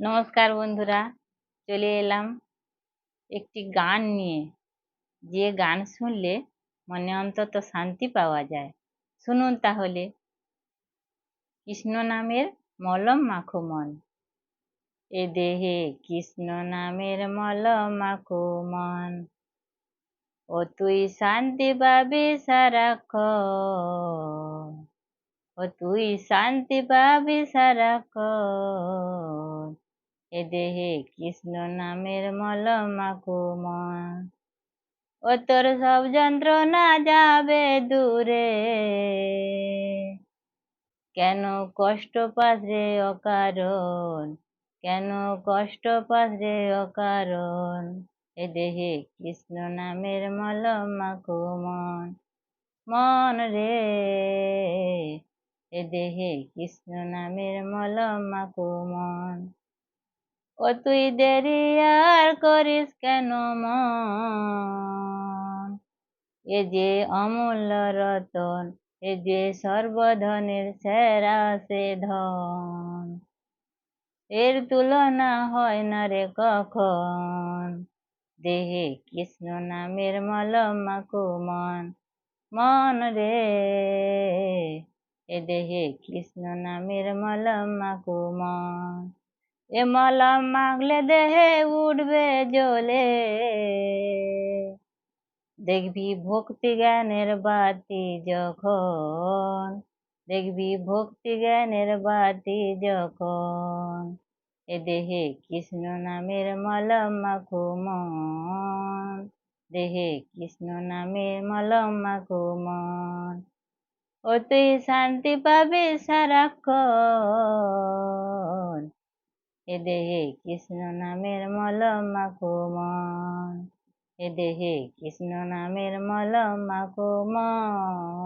নমস্কার বন্ধুরা, চলে এলাম একটি গান নিয়ে। যে গান শুনলে মনে অন্তত শান্তি পাওয়া যায়। শুনুন তাহলে। কৃষ্ণ নামের মলম মাখো মন এ দেহে কৃষ্ণ নামের মলম মাখো মন ও তুই শান্তি পাবি সারাক্ষণ। ও তুই শান্তি পাবি সারাক্ষণ। এ দেহে কৃষ্ণ নামের মলম মাখো মন ও তোর সব যন্ত্রণা যাবে দূরে। কেন কষ্ট পাস রে অকারণ? কেন কষ্ট পাস রে অকারণ? এ দেহে কৃষ্ণ নামের মলম মাখো মন রে, এ দেহে কৃষ্ণ নামের মলম মাখো মন ও তুই দেরি আর করিস কেন মন? এ যে অমূল্য রতন, এ যে সর্বধনের সেরা সে ধন। এর তুলনা হয় না রে কখন? দেহে কৃষ্ণ নামের মলম মাখো মন মন রে। এ দেহে কৃষ্ণ নামের মলম মাখো মন এ মলম মাখলে দেহে উঠবে জ্বলে দেখবি ভক্তি জ্ঞানের বাতি যখন দেখবি ভক্তি জ্ঞানের বাতি যখন এ দেহে কৃষ্ণ নামের মলম মাখো মন দেহে কৃষ্ণ নামের মলম মাখো মন ও তুই শান্তি পাবি সারাক্ষণ এ দেহে কৃষ্ণ নামের মলম মাখো মন এ দেহে কৃষ্ণ নামের মলম মাখো মন